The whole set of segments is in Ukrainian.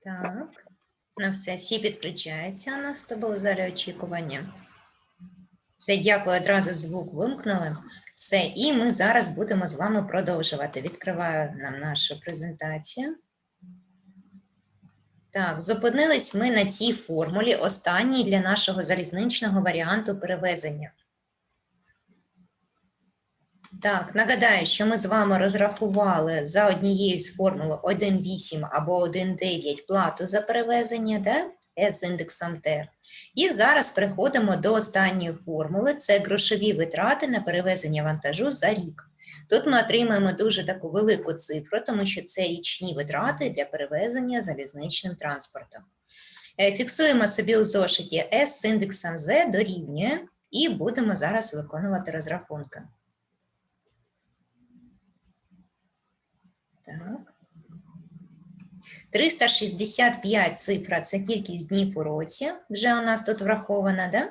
Так. Ну все, всі підключаються у нас з тобою в залі очікування. Все, дякую, одразу звук вимкнули. Все, і ми зараз будемо з вами продовжувати. Відкриваю нам нашу презентацію. Так, зупинились ми на цій формулі, останній для нашого залізничного варіанту перевезення. Так, нагадаю, що ми з вами розрахували за однією з формул 1,8 або 1,9 плату за перевезення, да? S з індексом T. І зараз переходимо до останньої формули. Це грошові витрати на перевезення вантажу за рік. Тут ми отримаємо дуже таку велику цифру, тому що це річні витрати для перевезення залізничним транспортом. Е, Фіксуємо собі у зошиті S з індексом Z дорівнює і будемо зараз виконувати розрахунки. Так. 365 цифра це кількість днів у році, вже у нас тут врахована, да?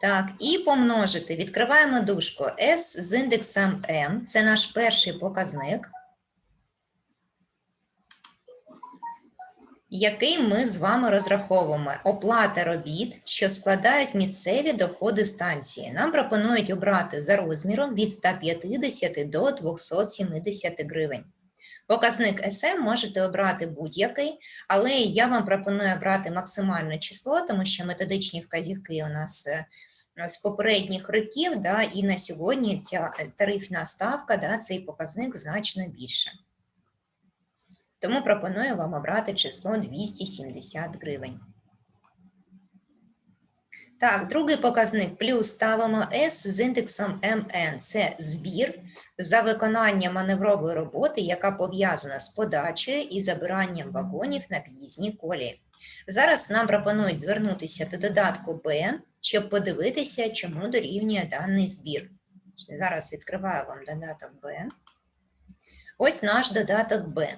Так, і помножити. Відкриваємо дужку S з індексом M, це наш перший показник, який ми з вами розраховуємо. Оплата робіт, що складають місцеві доходи станції. Нам пропонують обрати за розміром від 150 до 270 гривень. Показник SM можете обрати будь-який, але я вам пропоную обрати максимальне число, тому що методичні вказівки у нас е, з попередніх років, да, і на сьогодні ця тарифна ставка, да, цей показник значно більше. Тому пропоную вам обрати число 270 гривень. Так, другий показник плюс ставимо S з індексом MN. Це збір за виконання маневрової роботи, яка пов'язана з подачею і забиранням вагонів на під'їзній колії. Зараз нам пропонують звернутися до додатку Б, щоб подивитися, чому дорівнює даний збір. Зараз відкриваю вам додаток Б. Ось наш додаток Б.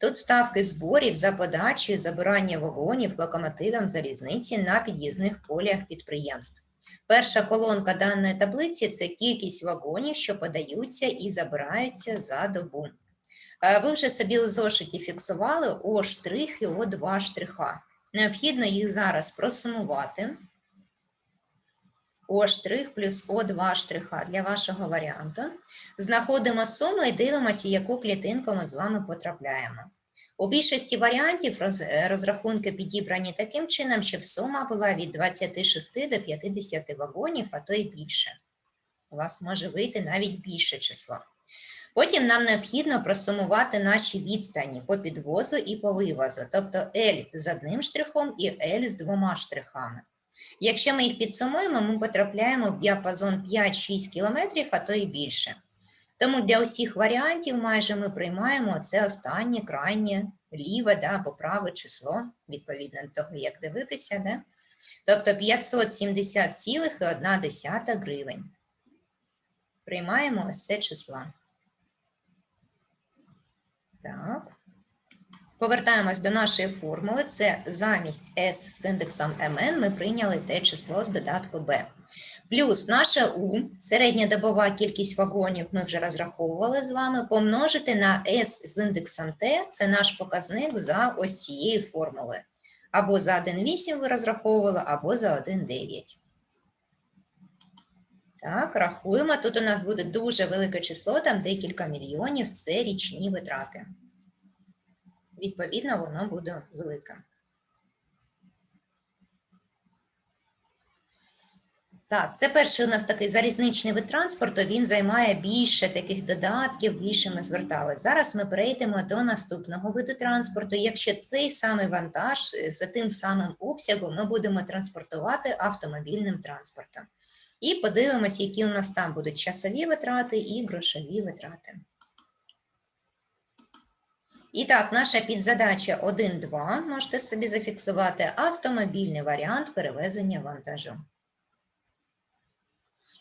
Тут ставки зборів за подачею забирання вагонів локомотивам залізниці на під'їзних коліях підприємств. Перша колонка даної таблиці це кількість вагонів, що подаються і забираються за добу. Е, Ви вже собі у зошиті фіксували О і О2 штриха. Необхідно їх зараз просумувати. О плюс О2 штриха для вашого варіанту. Знаходимо суму і дивимося, яку клітинку ми з вами потрапляємо. У більшості варіантів розрахунки підібрані таким чином, щоб сума була від 26 до 50 вагонів, а то й більше. У вас може вийти навіть більше число. Потім нам необхідно просумувати наші відстані по підвозу і по вивозу, тобто L з одним штрихом і L з двома штрихами. Якщо ми їх підсумуємо, ми потрапляємо в діапазон 5-6 км, а то і більше. Тому для усіх варіантів майже ми приймаємо це останнє, крайнє, ліве да, або праве число, відповідно до того, як дивитися. Да? Тобто 570,1 гривень. Приймаємо ось це число. Так. Повертаємось до нашої формули. Це замість S з індексом MN ми прийняли те число з додатку B. Плюс наша У, середньодобова кількість вагонів, ми вже розраховували з вами, помножити на S з індексом T, це наш показник за ось цією формулою. Або за 1,8 ви розраховували, або за 1,9. Так, рахуємо. Тут у нас буде дуже велике число, там декілька мільйонів, це річні витрати. Відповідно, воно буде велике. Так, це перший у нас такий залізничний вид транспорту. Він займає більше таких додатків, більше ми звертались. Зараз ми перейдемо до наступного виду транспорту. Якщо цей самий вантаж е, за тим самим обсягом ми будемо транспортувати автомобільним транспортом. І подивимося, які у нас там будуть часові витрати і грошові витрати. І так, наша підзадача 1.2, можете собі зафіксувати автомобільний варіант перевезення вантажу.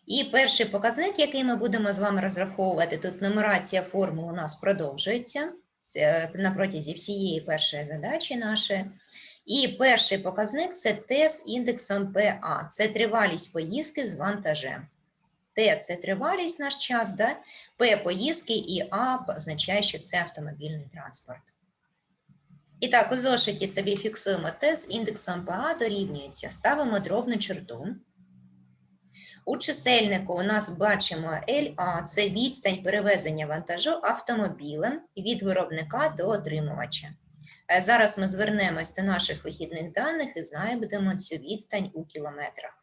І перший показник, який ми будемо з вами розраховувати, тут нумерація формул у нас продовжується це на протязі всієї першої задачі нашої. І перший показник це Т з індексом ПА. Це тривалість поїздки з вантажем. Т це тривалість наш час, да? П поїздки і А означає, що це автомобільний транспорт. І так, у зошиті собі фіксуємо Т з індексом ПА дорівнюється. Ставимо дробну черту. У чисельнику у нас бачимо ЛА – це відстань перевезення вантажу автомобілем від виробника до отримувача. Е, Зараз ми звернемось до наших вихідних даних і знайдемо цю відстань у кілометрах.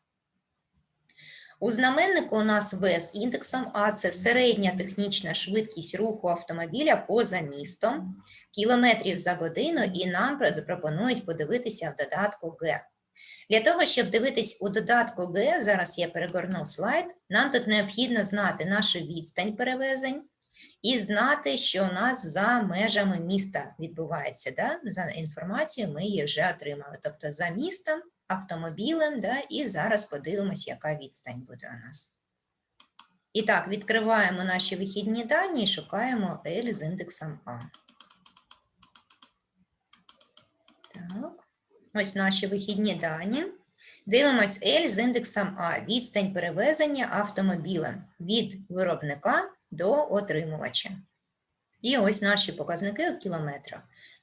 У знаменнику у нас В з індексом А це середня технічна швидкість руху автомобіля поза містом, кілометрів за годину, і нам запропонують подивитися в додатку Г. Для того, щоб дивитись у додатку Г, зараз я перегорну слайд, нам тут необхідно знати нашу відстань перевезень і знати, що у нас за межами міста відбувається. Да? За інформацією ми її вже отримали. Тобто за містом, автомобілем, да? і зараз подивимось, яка відстань буде у нас. І так, відкриваємо наші вихідні дані і шукаємо L з індексом А. Так. Ось наші вихідні дані. Дивимось L з індексом А. Відстань перевезення автомобілем від виробника до отримувача. І ось наші показники у кілометрах.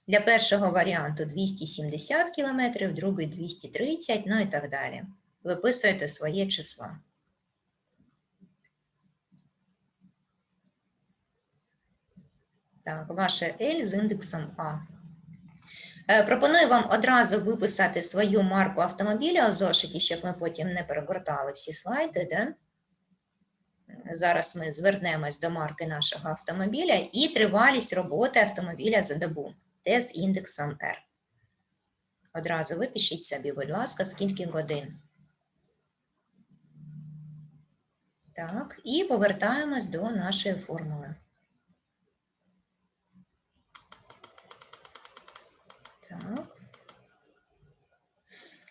Для першого варіанту 270 км, другий 230, ну і так далі. Виписуєте своє число. Так, ваше L з індексом А. Е, Пропоную вам одразу виписати свою марку автомобіля у зошиті, щоб ми потім не перегортали всі слайди. Да? Зараз ми звернемось до марки нашого автомобіля і тривалість роботи автомобіля за добу. Т з індексом R. Одразу випишіть собі, будь ласка, скільки годин. Так, і повертаємось до нашої формули. Так.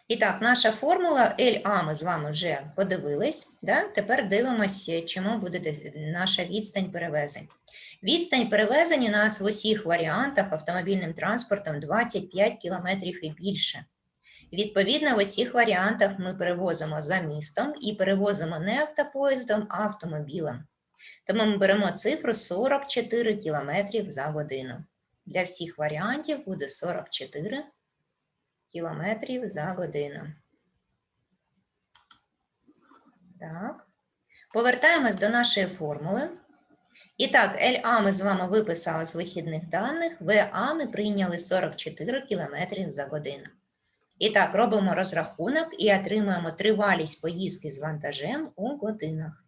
І так, наша формула LA ми з вами вже подивились. Да? Тепер дивимося, чому буде наша відстань перевезень. Відстань перевезень у нас в усіх варіантах автомобільним транспортом 25 км і більше. Відповідно, в усіх варіантах ми перевозимо за містом і перевозимо не автопоїздом, а автомобілем. Тому ми беремо цифру 44 км за годину. Для всіх варіантів буде 44 кілометрів за годину. Так. Повертаємось до нашої формули. І так, ЛА ми з вами виписали з вихідних даних, ВА ми прийняли 44 км за годину. І так, робимо розрахунок і отримуємо тривалість поїздки з вантажем у годинах.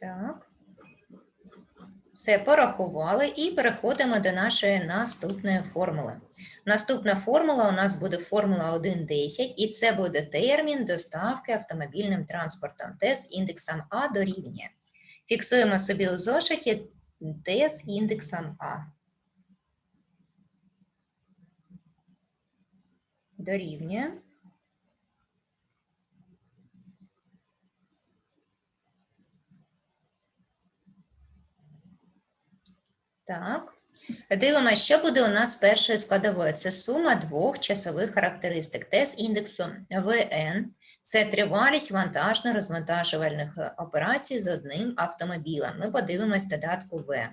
Так. Все порахували і переходимо до нашої наступної формули. Наступна формула у нас буде формула 1.10, і це буде термін доставки автомобільним транспортом. Т з індексом А дорівнює. Фіксуємо собі у зошиті Т з індексом А. Дорівнює. Так. Дивимося, що буде у нас першою складовою. Це сума двох часових характеристик. Т з індексом ВН – це тривалість вантажно-розвантажувальних операцій з одним автомобілем. Ми подивимось додатку В.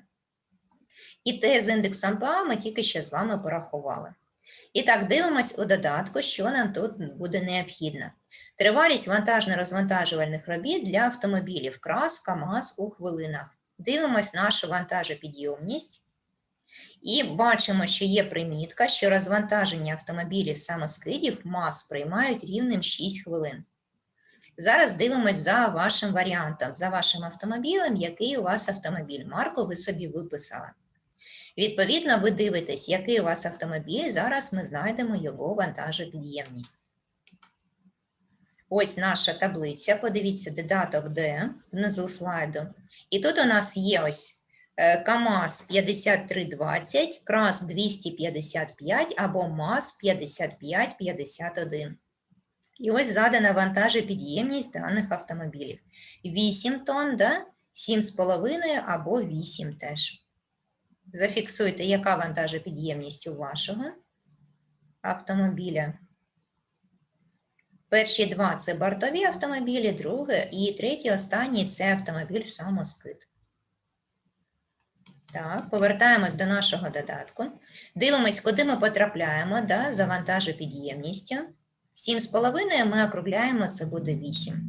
І Т з індексом ПА ми тільки що з вами порахували. І так, дивимось у додатку, що нам тут буде необхідно. Тривалість вантажно-розвантажувальних робіт для автомобілів КРАС, КАМАЗ у хвилинах. Дивимось нашу вантажопідйомність і бачимо, що є примітка, що розвантаження автомобілів самоскидів МАЗ приймають рівнем 6 хвилин. Зараз дивимось за вашим варіантом, за вашим автомобілем, який у вас автомобіль. Марку ви собі виписали. Відповідно, ви дивитесь, який у вас автомобіль, зараз ми знайдемо його вантажопідємність. Ось наша таблиця. Подивіться додаток Д внизу слайду. І тут у нас є ось е, КАМАЗ 5320, КРАС 255 або МАЗ 5551. І ось задана вантажопідємність даних автомобілів. 8 тонн, да? 7,5 або 8 теж. Зафіксуйте, яка вантажопідємність у вашого автомобіля. Перші два це бортові автомобілі, друге і третій, останній це автомобіль самоскид. Так, повертаємось до нашого додатку. Дивимось, куди ми потрапляємо да, за вантажопідємністю. 7,5 ми округляємо, це буде 8.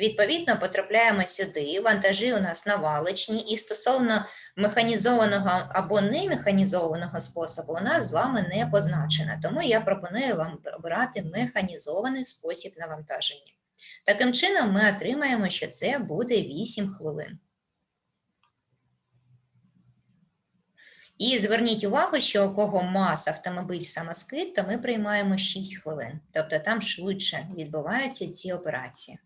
Відповідно, потрапляємо сюди. Вантажі у нас навалочні, і стосовно механізованого або немеханізованого способу у нас з вами не позначено. Тому я пропоную вам обрати механізований спосіб навантаження. Таким чином, ми отримаємо, що це буде 8 хвилин. І зверніть увагу, що у кого мас автомобіль самоскид, то ми приймаємо 6 хвилин. Тобто там швидше відбуваються ці операції.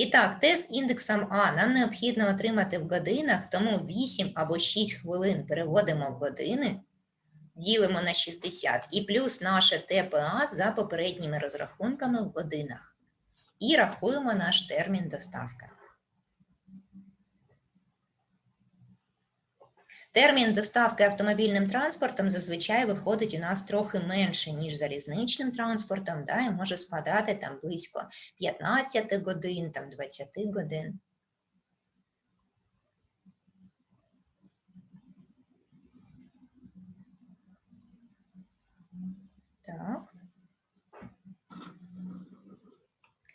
І так, тест з індексом А нам необхідно отримати в годинах, тому 8 або 6 хвилин переводимо в години, ділимо на 60 і плюс наше ТПА за попередніми розрахунками в годинах. І рахуємо наш термін доставки. Термін доставки автомобільним транспортом зазвичай виходить у нас трохи менше, ніж залізничним транспортом, да, і може складати там близько 15 годин, там 20 годин. Так.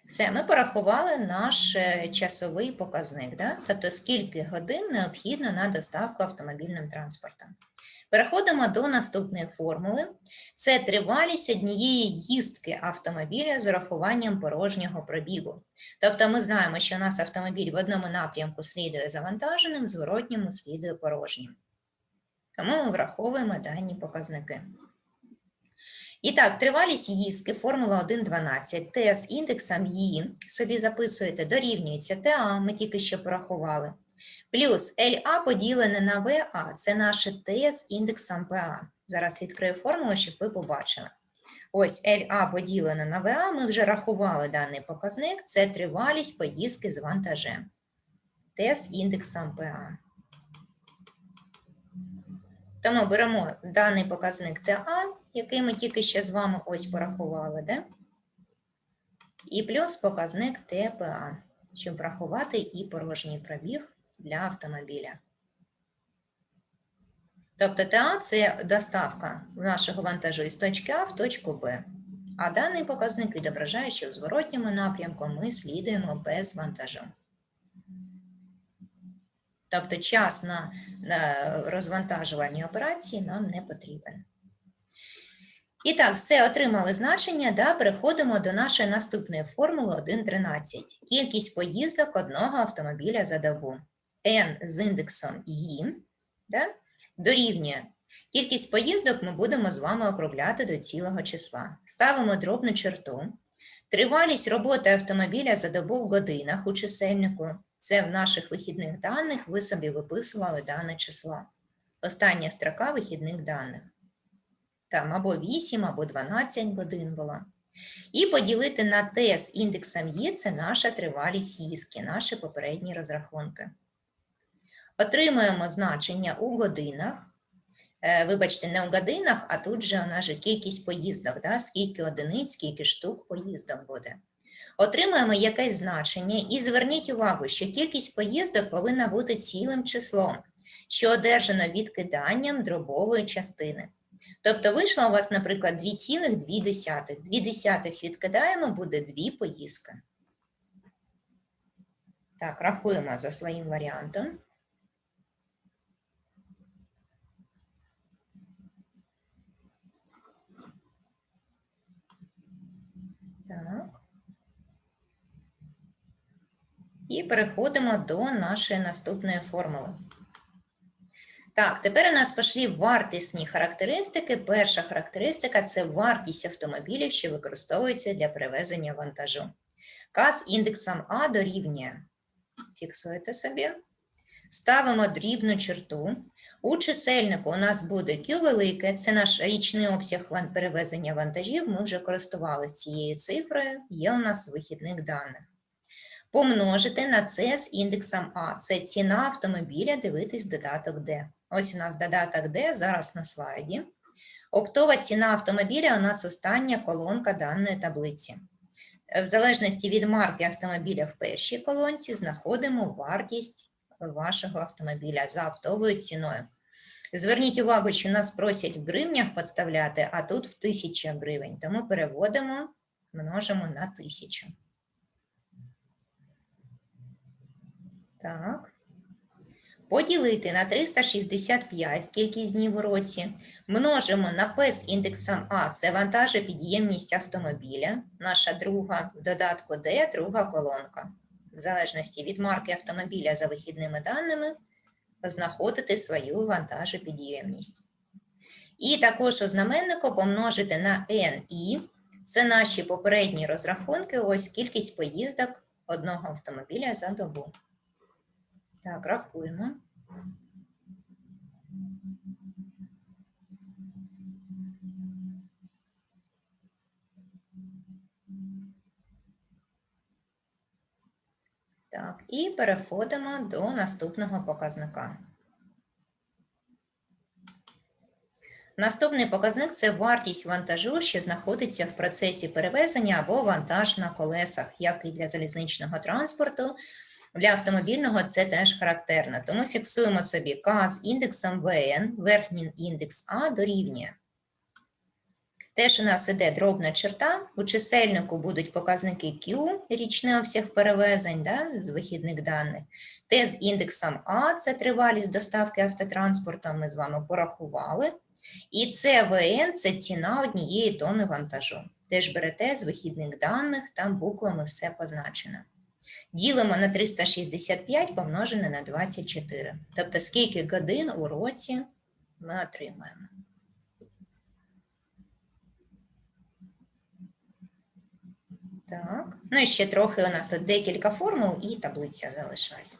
Все, ми порахували наш е, часовий показник, да? тобто скільки годин необхідно на доставку автомобільним транспортом. Переходимо до наступної формули. Це тривалість однієї їздки автомобіля з урахуванням порожнього пробігу. Тобто ми знаємо, що у нас автомобіль в одному напрямку слідує завантаженим, зворотньому слідує порожнім. Тому ми враховуємо дані показники. І так, тривалість їздки, формула 1,12, Т з індексом Ї, собі записуєте, дорівнюється ТА, ми тільки що порахували, плюс ЛА поділене на ВА, це наше Т з індексом ПА. Зараз відкрию формулу, щоб ви побачили. Ось ЛА поділене на ВА, ми вже рахували даний показник, це тривалість поїздки з вантажем. Т з індексом ПА. Тому беремо даний показник ТА, який ми тільки що з вами ось порахували, да? і плюс показник ТПА, щоб врахувати і порожній пробіг для автомобіля. Тобто ТА це доставка нашого вантажу із точки А в точку Б. А даний показник відображає, що в зворотньому напрямку ми слідуємо без вантажу. Тобто час на розвантажувальні операції нам не потрібен. І так, все отримали значення, да, переходимо до нашої наступної формули 1.13. Кількість поїздок одного автомобіля за добу. N з індексом І да, дорівнює. Кількість поїздок ми будемо з вами округляти до цілого числа. Ставимо дробну черту. Тривалість роботи автомобіля за добу в годинах у чисельнику. Це в наших вихідних даних ви собі виписували дане число. Остання строка вихідних даних там або 8, або 12 годин була. І поділити на Т з індексом Є це наша тривалість їздки, наші попередні розрахунки. Отримуємо значення у годинах. Е, вибачте, не у годинах, а тут же у нас же кількість поїздок, да? скільки одиниць, скільки штук поїздок буде. Отримуємо якесь значення і зверніть увагу, що кількість поїздок повинна бути цілим числом, що одержано відкиданням дробової частини. Тобто вийшло у вас, наприклад, 2,2. 2 відкидаємо, буде 2 поїздки. Так, рахуємо за своїм варіантом. Так. І переходимо до нашої наступної формули. Так, тепер у нас пішли вартісні характеристики. Перша характеристика це вартість автомобілів, що використовуються для перевезення вантажу. К з індексом А дорівнює. Фіксуєте собі. Ставимо дрібну черту. У чисельнику у нас буде Q велике, це наш річний обсяг перевезення вантажів. Ми вже користувалися цією цифрою, є у нас вихідних даних. помножити на це з індексом А. Це ціна автомобіля, дивитись додаток Д. Ось у нас додаток Д зараз на слайді. Оптова ціна автомобіля у нас остання колонка даної таблиці. В залежності від марки автомобіля в першій колонці знаходимо вартість вашого автомобіля за оптовою ціною. Зверніть увагу, що нас просять в гривнях підставляти, а тут в тисячі гривень. Тому переводимо, множимо на тисячу. Так. Поділити на 365 кількість днів у році. Множимо на з індексом А, це вантажопідємність автомобіля. Наша друга в додатку Д, друга колонка. В залежності від марки автомобіля за вихідними даними, знаходити свою вантажопідємність. І також у знаменнику помножити на NI. Це наші попередні розрахунки, ось кількість поїздок одного автомобіля за добу. Так, рахуємо. Так, і переходимо до наступного показника. Наступний показник це вартість вантажу, що знаходиться в процесі перевезення або вантаж на колесах, як і для залізничного транспорту. Для автомобільного це теж характерно. Тому фіксуємо собі К з індексом ВН, верхній індекс А дорівнює. Теж у нас іде дробна черта. У чисельнику будуть показники Q, річний обсяг перевезень да, з вихідних даних. Т з індексом А це тривалість доставки автотранспортом, ми з вами порахували. І ЦВН це ціна однієї тонни вантажу. Теж берете з вихідних даних, там буквами все позначено. Ділимо на 365 помножене на 24. Тобто, скільки годин у році ми отримаємо. Так, ну і ще трохи у нас тут декілька формул і таблиця залишилась.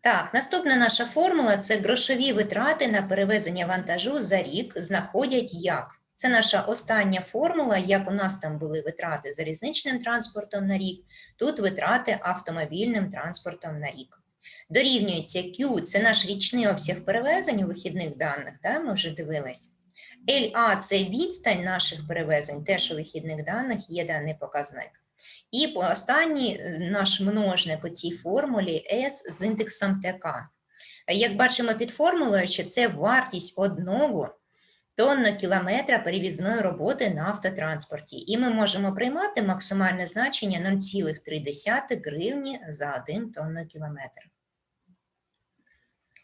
Так, наступна наша формула це грошові витрати на перевезення вантажу за рік знаходять як. Це наша остання формула, як у нас там були витрати залізничним транспортом на рік, тут витрати автомобільним транспортом на рік. Дорівнюється Q, це наш річний обсяг перевезень у вихідних даних, да, ми вже дивились. LA – це відстань наших перевезень, теж у вихідних даних є даний показник. І останній е, наш множник у цій формулі S з індексом ТК. Як бачимо під формулою, що це вартість одного тонну кілометра перевізної роботи на автотранспорті. І ми можемо приймати максимальне значення 0,3 гривні за 1 тонну кілометр.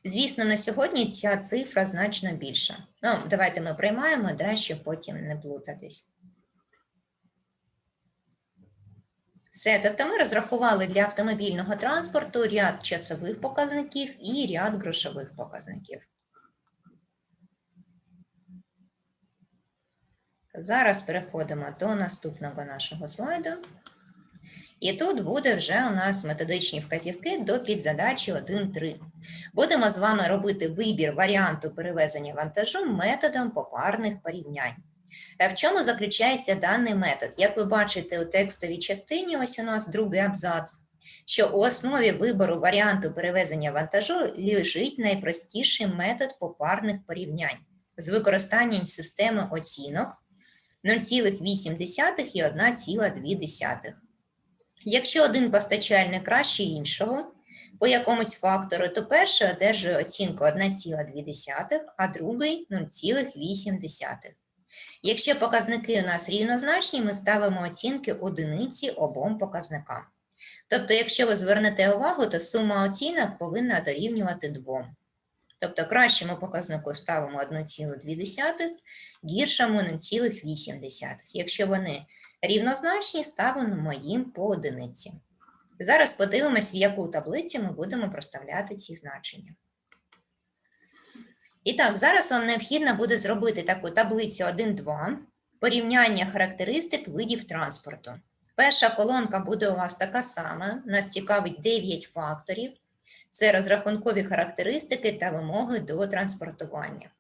Звісно, на сьогодні ця цифра значно більша. Ну, давайте ми приймаємо, да, щоб потім не плутатись. Все, тобто ми розрахували для автомобільного транспорту ряд часових показників і ряд грошових показників. Зараз переходимо до наступного нашого слайду. І тут буде вже у нас методичні вказівки до підзадачі 1.3. Будемо з вами робити вибір варіанту перевезення вантажу методом попарних порівнянь. Е, В чому заключається даний метод? Як ви бачите у текстовій частині, ось у нас другий абзац, що у основі вибору варіанту перевезення вантажу лежить найпростіший метод попарних порівнянь з використанням системи оцінок 0,8 і 1,2. Якщо один постачальник краще іншого по якомусь фактору, то перший одержує оцінку 1,2, а другий 0,8. Якщо показники у нас рівнозначні, ми ставимо оцінки одиниці обом показникам. Тобто, якщо ви звернете увагу, то сума оцінок повинна дорівнювати 2. Тобто, кращому показнику ставимо 1,2, гіршому 0,8. Якщо вони рівнозначні, ставимо їм по одиниці. Зараз подивимось, в яку таблицю ми будемо проставляти ці значення. І так, зараз вам необхідно буде зробити таку таблицю 1-2, порівняння характеристик видів транспорту. Перша колонка буде у вас така сама, нас цікавить 9 факторів. Це розрахункові характеристики та вимоги до транспортування.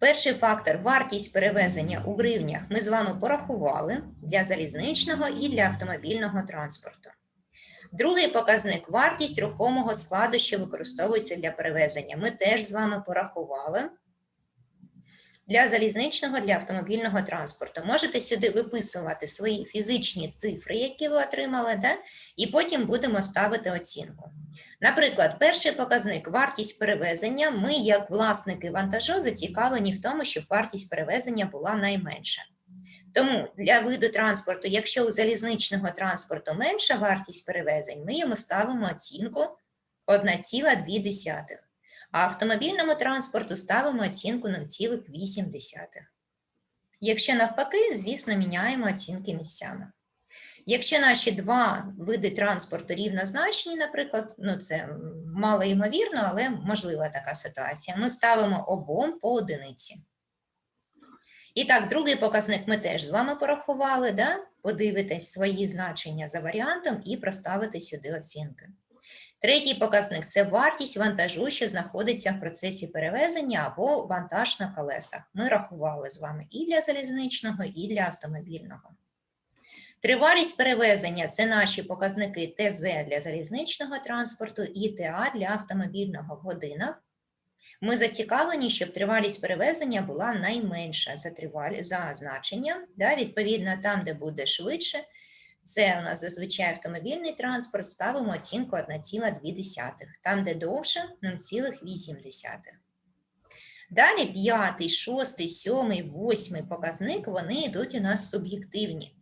Перший фактор вартість перевезення у гривнях ми з вами порахували для залізничного і для автомобільного транспорту. Другий показник вартість рухомого складу, що використовується для перевезення. Ми теж з вами порахували для залізничного, для автомобільного транспорту. Можете сюди виписувати свої фізичні цифри, які ви отримали, да? і потім будемо ставити оцінку. Наприклад, перший показник вартість перевезення. Ми, як власники вантажу, зацікавлені в тому, щоб вартість перевезення була найменша. Тому для виду транспорту, якщо у залізничного транспорту менша вартість перевезень, ми йому ставимо оцінку 1,2. А автомобільному транспорту ставимо оцінку 0,8. Якщо навпаки, звісно, міняємо оцінки місцями. Якщо наші два види транспорту рівнозначні, наприклад, ну це мало ймовірно, але можлива така ситуація, ми ставимо обом по одиниці. І так, другий показник ми теж з вами порахували, да? подивитесь свої значення за варіантом і проставити сюди оцінки. Третій показник це вартість вантажу, що знаходиться в процесі перевезення або вантаж на колесах. Ми рахували з вами і для залізничного, і для автомобільного. Тривалість перевезення це наші показники ТЗ для залізничного транспорту і ТА для автомобільного в годинах. Ми зацікавлені, щоб тривалість перевезення була найменша за тривалі... за значенням. Да, відповідно, там, де буде швидше, це у нас зазвичай автомобільний транспорт, ставимо оцінку 1,2, там, де довше 0,8. Далі п'ятий, шостий, сьомий, восьмий показник, вони йдуть у нас суб'єктивні.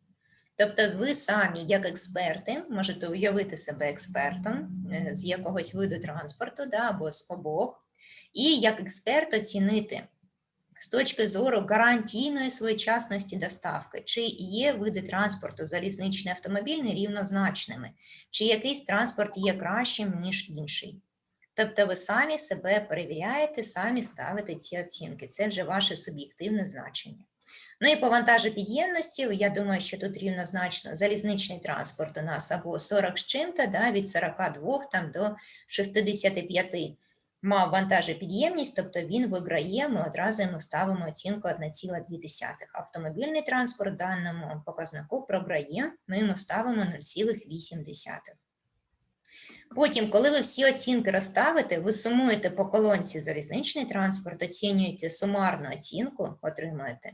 Тобто ви самі, як експерти, можете уявити себе експертом е, з якогось виду транспорту да, або з обох, і як експерт оцінити з точки зору гарантійної своєчасності доставки, чи є види транспорту залізничний автомобільний рівнозначними, чи якийсь транспорт є кращим, ніж інший. Тобто ви самі себе перевіряєте, самі ставите ці оцінки. Це вже ваше суб'єктивне значення. Ну і по вантажопідємності, я думаю, що тут рівнозначно залізничний транспорт у нас або 40 з чим-то, да, від 42 там, до 65 мав вантажопідємність, тобто він виграє, ми одразу йому ставимо оцінку 1,2. Автомобільний транспорт даному показнику програє, ми йому ставимо 0,8. Потім, коли ви всі оцінки розставите, ви сумуєте по колонці залізничний транспорт, оцінюєте сумарну оцінку, отримуєте.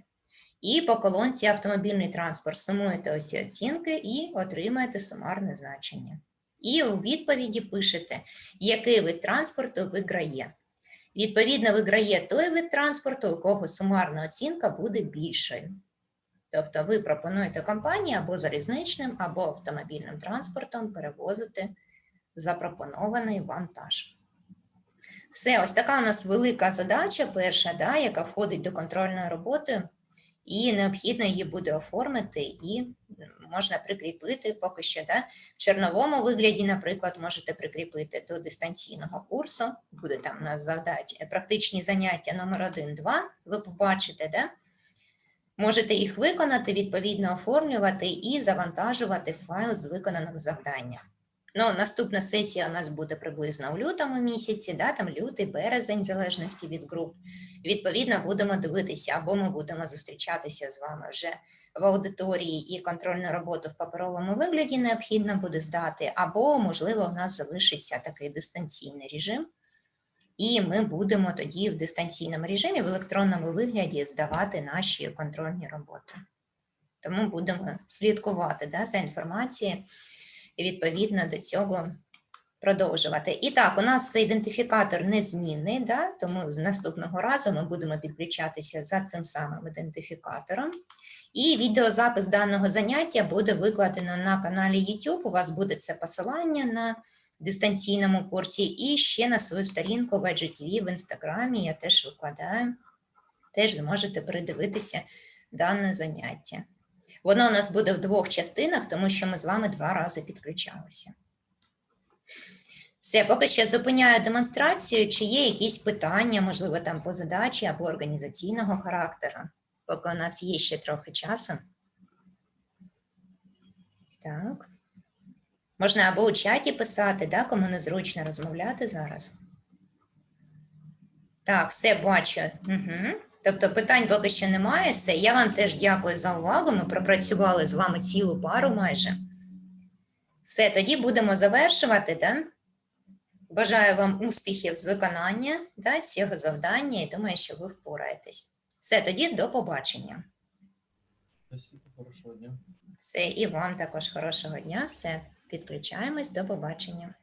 І по колонці автомобільний транспорт сумуєте ці оцінки і отримаєте сумарне значення. І у відповіді пишете, який вид транспорту виграє. Відповідно, виграє той вид транспорту, у кого сумарна оцінка буде більшою. Тобто ви пропонуєте компанії або залізничним, або автомобільним транспортом перевозити запропонований вантаж. Все, ось така у нас велика задача, перша, да, яка входить до контрольної роботи, і необхідно її буде оформити і можна прикріпити поки що. Да? В чорновому вигляді, наприклад, можете прикріпити до дистанційного курсу. Буде там у нас завдання, практичні заняття номер 1-2, ви побачите, да? можете їх виконати, відповідно оформлювати і завантажувати файл з виконаним завданням. Ну, наступна сесія у нас буде приблизно у лютому місяці, да, там лютий, березень, в залежності від груп. Відповідно, будемо дивитися, або ми будемо зустрічатися з вами вже в аудиторії і контрольну роботу в паперовому вигляді необхідно буде здати, або, можливо, у нас залишиться такий дистанційний режим, і ми будемо тоді в дистанційному режимі в електронному вигляді здавати наші контрольні роботи. Тому будемо слідкувати да, за інформацією відповідно до цього продовжувати. І так, у нас ідентифікатор незмінний, да, тому з наступного разу ми будемо підключатися за цим самим ідентифікатором. І відеозапис даного заняття буде викладено на каналі YouTube. У вас буде це посилання на дистанційному курсі, і ще на свою сторінку в IGTV в інстаграмі я теж викладаю, теж зможете передивитися дане заняття. Воно у нас буде в двох частинах, тому що ми з вами два рази підключалися. Все, поки що зупиняю демонстрацію, чи є якісь питання, можливо, там по задачі або організаційного характеру, поки у нас є ще трохи часу. Так. Можна або у чаті писати, да, кому незручно розмовляти зараз. Так, все бачу. Угу. Тобто питань поки що немає. Все, я вам теж дякую за увагу. Ми пропрацювали з вами цілу пару майже. Все, тоді будемо завершувати. Да? Бажаю вам успіхів з виконання да, цього завдання і думаю, що ви впораєтесь. Все, тоді до побачення. Спасибо, хорошого дня. Все, і вам також хорошого дня. Все, підключаємось, до побачення.